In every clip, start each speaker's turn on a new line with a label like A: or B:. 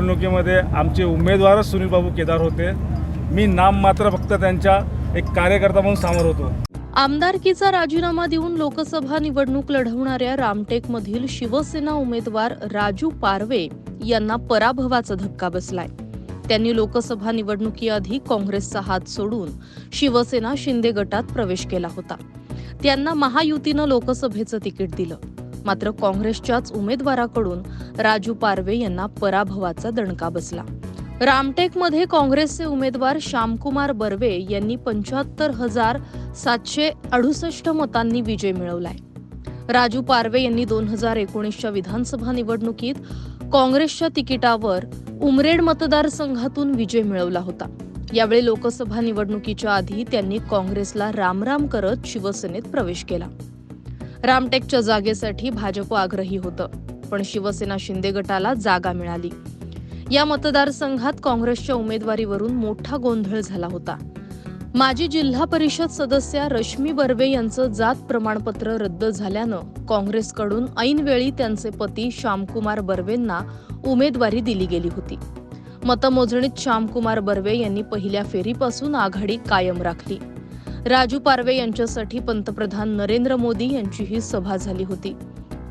A: निवडणुकीमध्ये आमचे उमेदवारच सुनील बाबू केदार होते. मी नाम मात्र फक्त त्यांच्या एक कार्यकर्ता म्हणून समोर होतो.
B: आमदारकीचा राजीनामा देऊन लोकसभा निवडणूक लढवणाऱ्या रामटेकमधील शिवसेना उमेदवार राजू पारवे यांना पराभवाचा धक्का बसलाय. त्यांनी लोकसभा निवडणुकीआधी काँग्रेसचा हात सोडून शिवसेना शिंदे गटात प्रवेश केला होता. त्यांना महायुतीनं लोकसभेचं तिकीट दिलं. मात्र काँग्रेसच्याच उमेदवाराकडून राजू पारवे यांना पराभवाचा दणका बसला. रामटेकमध्ये काँग्रेसचे उमेदवार श्यामकुमार बर्वे यांनी पंच्याहत्तर हजार सातशे अडुसष्ट मतांनी विजय मिळवलाय. राजू पारवे यांनी दोन हजार एकोणीसच्या विधानसभा निवडणुकीत काँग्रेसच्या तिकिटावर उमरेड मतदारसंघातून विजय मिळवला होता. यावेळी लोकसभा निवडणुकीच्या आधी त्यांनी काँग्रेसला रामराम करत शिवसेनेत प्रवेश केला. रामटेकच्या जागेसाठी भाजप आग्रही होतं पण शिवसेना शिंदे गटाला जागा मिळाली. या मतदारसंघात काँग्रेसच्या उमेदवारीवरून मोठा गोंधळ झाला होता. माजी जिल्हा परिषद सदस्या रश्मी बर्वे यांचं जात प्रमाणपत्र रद्द झाल्यानं काँग्रेसकडून ऐनवेळी त्यांचे पती श्यामकुमार बर्वेंना उमेदवारी दिली गेली होती. मतमोजणीत श्यामकुमार बर्वे यांनी पहिल्या फेरीपासून आघाडी कायम राखली. राजू पारवे यांच्यासाठी पंतप्रधान नरेंद्र मोदी यांची ही सभा झाली होती.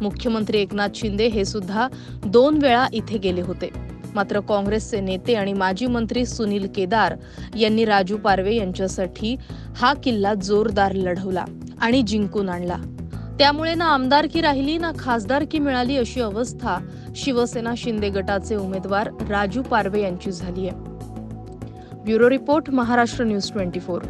B: मुख्यमंत्री एकनाथ शिंदे हे सुद्धा दोन वेळा इथे गेले होते. मात्र काँग्रेसचे नेते आणि माजी मंत्री सुनील केदार यांनी राजू पारवे यांच्यासाठी हा किल्ला जोरदार लढवला आणि जिंकून आणला. त्यामुळे ना आमदारकी राहिली ना खासदारकी मिळाली अशी अवस्था शिवसेना शिंदे गटाचे उमेदवार राजू पारवे यांची झाली आहे. Bureau report Maharashtra news twenty four.